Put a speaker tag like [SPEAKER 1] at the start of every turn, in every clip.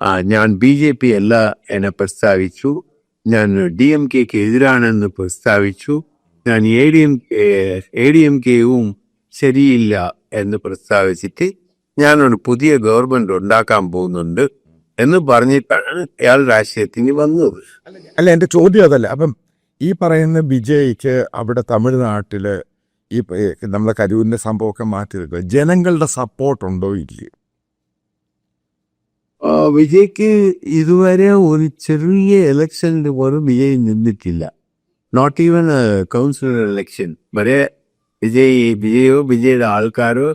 [SPEAKER 1] ഞാൻ B J P അല്ല എന്നെ പ്രസ്താവിച്ചു. ഞാൻ ഡി എം കെക്ക് എതിരാണെന്ന് പ്രസ്താവിച്ചു. ഞാൻ A D M A D M കെയും ശരിയില്ല എന്ന് പ്രസ്താവിച്ചിട്ട് ഞാനൊരു പുതിയ ഗവൺമെന്റ് ഉണ്ടാക്കാൻ പോകുന്നുണ്ട് എന്ന് പറഞ്ഞിട്ടാണ് അയാൾ രാഷ്ട്രീയത്തിന് വന്നത്.
[SPEAKER 2] അല്ല എന്റെ ചോദ്യം അതല്ല. അപ്പം ഈ പറയുന്ന വിജയ്ക്ക് അവിടെ തമിഴ്നാട്ടിൽ ഈ നമ്മളെ കരൂരിന്റെ സംഭവമൊക്കെ മാറ്റി ജനങ്ങളുടെ സപ്പോർട്ട് ഉണ്ടോ ഇല്ലയോ?
[SPEAKER 1] വിജയ്ക്ക് ഇതുവരെ ഒരു ചെറിയ ഇലക്ഷനിൽ പോലും വിജയ് നിന്നിട്ടില്ല. നോട്ട് ഈവൻ കൗൺസിലർ ഇലക്ഷൻ വരെ വിജയ് വിജയോ വിജയുടെ ആൾക്കാരോ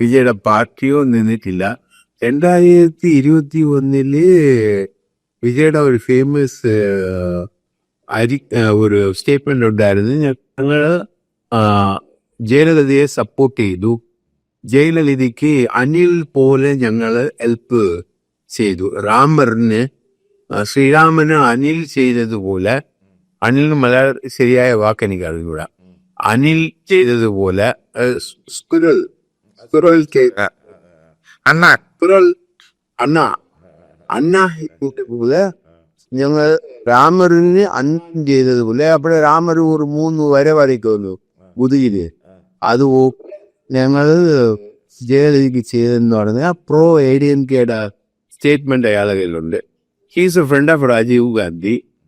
[SPEAKER 1] വിജയുടെ പാർട്ടിയോ നിന്നിട്ടില്ല. രണ്ടായിരത്തി ഇരുപത്തി ഒന്നിൽ വിജയുടെ ഒരു ഫേമസ് അരി ഒരു സ്റ്റേറ്റ്മെന്റ് ഉണ്ടായിരുന്നു. ഞങ്ങൾ ജയലളിതയെ സപ്പോർട്ട് ചെയ്തു. ജയലളിതയ്ക്ക് അനിൽ പോലെ ഞങ്ങൾ ഹെൽപ്പ് ചെയ്തു. രാമറിന് ശ്രീരാമന് അനിൽ ചെയ്തതുപോലെ അനിൽ മലയാള ശരിയായ വാക്ക് എനിക്ക് അറിഞ്ഞൂട. അനിൽ ചെയ്തതുപോലെ സ്കുരൽ സ്കുരൽ
[SPEAKER 2] അണ്ണ.
[SPEAKER 1] സ്കുരൽ അണ്ണ. അണ്ണ പോലെ ഞങ്ങൾ രാമറിന് അന്നം ചെയ്തതുപോലെ അപ്പോൾ രാമർ ഒരു മൂന്ന് വര വരയ്ക്കുന്നു മുതുകിൽ അത് ഞങ്ങൾ ഞങ്ങൾ ജയലളിതയ്ക്ക് ചെയ്തെന്ന് പറഞ്ഞാൽ പ്രോ എ ഡി എം കെയുടെ സ്റ്റേറ്റ്മെന്റ് അയാളുടെ കയ്യിലുണ്ട് he's a friend of Rajiv Gandhi